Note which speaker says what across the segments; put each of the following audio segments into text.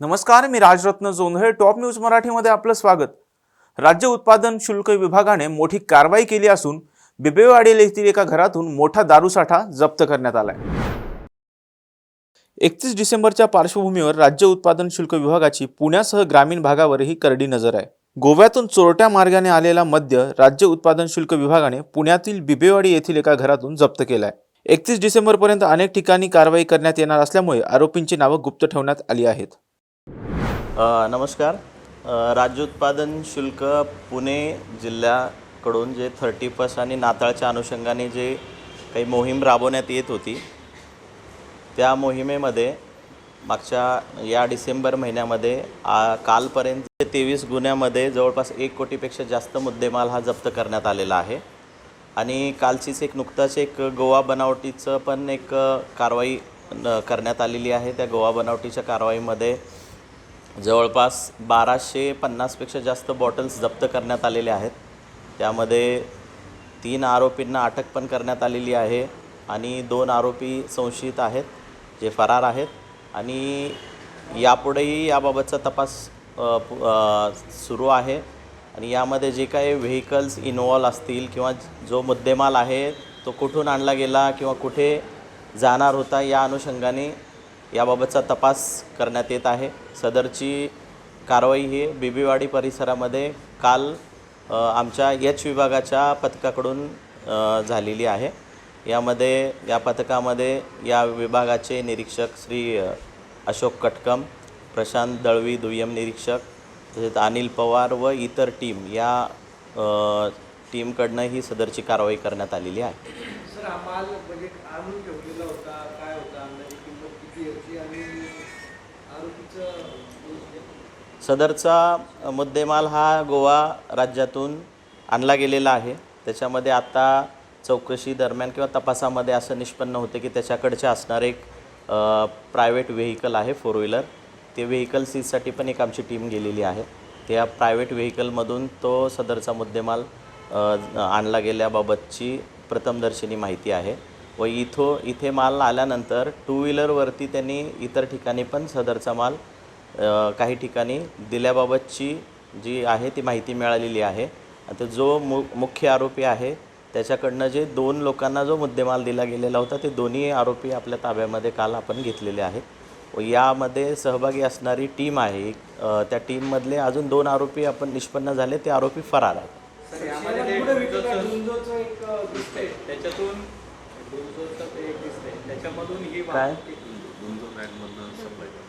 Speaker 1: नमस्कार मी Rajratna Jondhale. Top news मराठीमध्ये आपलं स्वागत. राज्य उत्पादन शुल्क विभागाने मोठी कारवाई केली असून बिबेवाडी येथील एका घरातून मोठा दारूसाठा जप्त करण्यात आलाय. एकतीस डिसेंबरच्या पार्श्वभूमीवर राज्य उत्पादन शुल्क विभागाची पुण्यासह ग्रामीण भागावरही करडी नजर आहे. गोव्यातून चोरट्या मार्गाने आलेला मद्य राज्य उत्पादन शुल्क विभागाने पुण्यातील बिबेवाडी येथील एका घरातून जप्त केला आहे एकतीस डिसेंबरपर्यंत अनेक ठिकाणी कारवाई करण्यात येणार असल्यामुळे आरोपींची नावं गुप्त ठेवण्यात आली आहेत.
Speaker 2: नमस्कार. राज्योत्पादन राज्य उत्पादन शुल्क पुणे जिल्ह्याकडून जे थर्टी फर्स्ट आणि नाताळच्या अनुषंगाने जे काही मोहीम राबवण्यात येत होती त्या मोहिमेमध्ये मागच्या या डिसेंबर महिन्यामध्ये आ, कालपर्यंत तेवीस गुन्ह्यामध्ये जवळपास एक कोटीपेक्षा जास्त मुद्देमाल हा जप्त करण्यात आलेला आहे. आणि कालचीच एक नुकताच एक गोवा बनावटीचं पण एक कारवाई न- करण्यात आलेली आहे. त्या गोवा बनावटीच्या कारवाईमध्ये जवळपास बाराशे पन्नासपेक्षा जास्त बॉटल्स जप्त करण्यात आलेले आहेत. त्यामध्ये तीन आरोपींना अटक पण करण्यात आलेली आहे आणि दोन आरोपी संशयित आहेत जे फरार आहेत. आणि यापुढेही याबाबतचा तपास सुरू आहे. आणि यामध्ये जे काही व्हेकल्स इन्वॉल्व असतील किंवा जो मुद्देमाल आहे तो कुठून आणला गेला किंवा कुठे जाणार होता या अनुषंगाने याबाबतचा तपास करण्यात येत आहे. सदरची कारवाई ही बिबीवाडी परिसरामध्ये काल आमच्या यच विभागाच्या पथकाकडून झालेली आहे. यामध्ये या पथकामध्ये या विभागाचे निरीक्षक श्री अशोक कटकम प्रशांत दळवी दुय्यम निरीक्षक तसेच अनिल पवार व इतर टीम या टीमकडनं ही सदरची कारवाई करण्यात आलेली आहे.
Speaker 3: सर माल म्हणजे आणून ठेवलेला होता. काय होता? अंदाजे किंमत किती याची आणि आरोपीचं म्हणजे
Speaker 2: सदरचा मुद्देमाल हा गोवा राज्यातून आणला गेलेला आहे. त्याच्यामध्ये आता चौकशी दरम्यान किंवा तपासामध्ये असं निष्पन्न होते की त्याच्याकडचे असणारे एक प्रायव्हेट व्हेकल आहे फोर व्हीलर ते व्हेकल सीजसाठी पण एक आमची टीम गेलेली आहे. त्या प्रायव्हेट व्हेकलमधून तो सदरचा मुद्देमाल आणला गेल्याबाबतची प्रथमदर्शनी माहिती आहे. व इथो इथे माल आल्यानंतर टू व्हीलरवरती त्यांनी इतर ठिकाणी पण सदरचा माल काही ठिकाणी दिल्याबाबतची जी आहे ती माहिती मिळालेली आहे. आता जो मु मुख्य आरोपी आहे त्याच्याकडनं जे दोन लोकांना जो मुद्देमाल दिला गेलेला होता ते दोन्ही आरोपी आपल्या ताब्यामध्ये काल आपण घेतलेले आहेत व यामध्ये सहभागी असणारी टीम आहे त्या टीममधले अजून दोन आरोपी आपण निष्पन्न झाले ते आरोपी फरार आहेत
Speaker 3: सर यामध्ये पुढे विकला झुंजोचं एक अ, दिसतंय
Speaker 4: त्याच्यातून डोंजोचं ते एक दिसतंय त्याच्यामधून ही
Speaker 2: काय?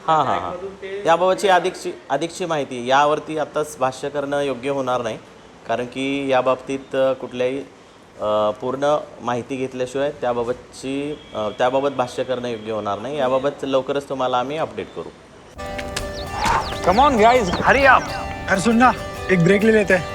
Speaker 2: हां हां हां. याबाबतची अधिकची अधिकची माहिती. यावरती आत्ताच भाष्य करणं योग्य होणार नाही. कारण की या बाबतीत अ, कुठल्याही पूर्ण माहिती घेतल्याशिवाय त्याबाबतची त्याबाबत भाष्य करणं योग्य होणार नाही. याबाबत लवकरच तुम्हाला आम्ही अपडेट करू.
Speaker 5: Come on guys hurry up
Speaker 6: अरे सुन ना एक ब्रेक ले लेते. हैं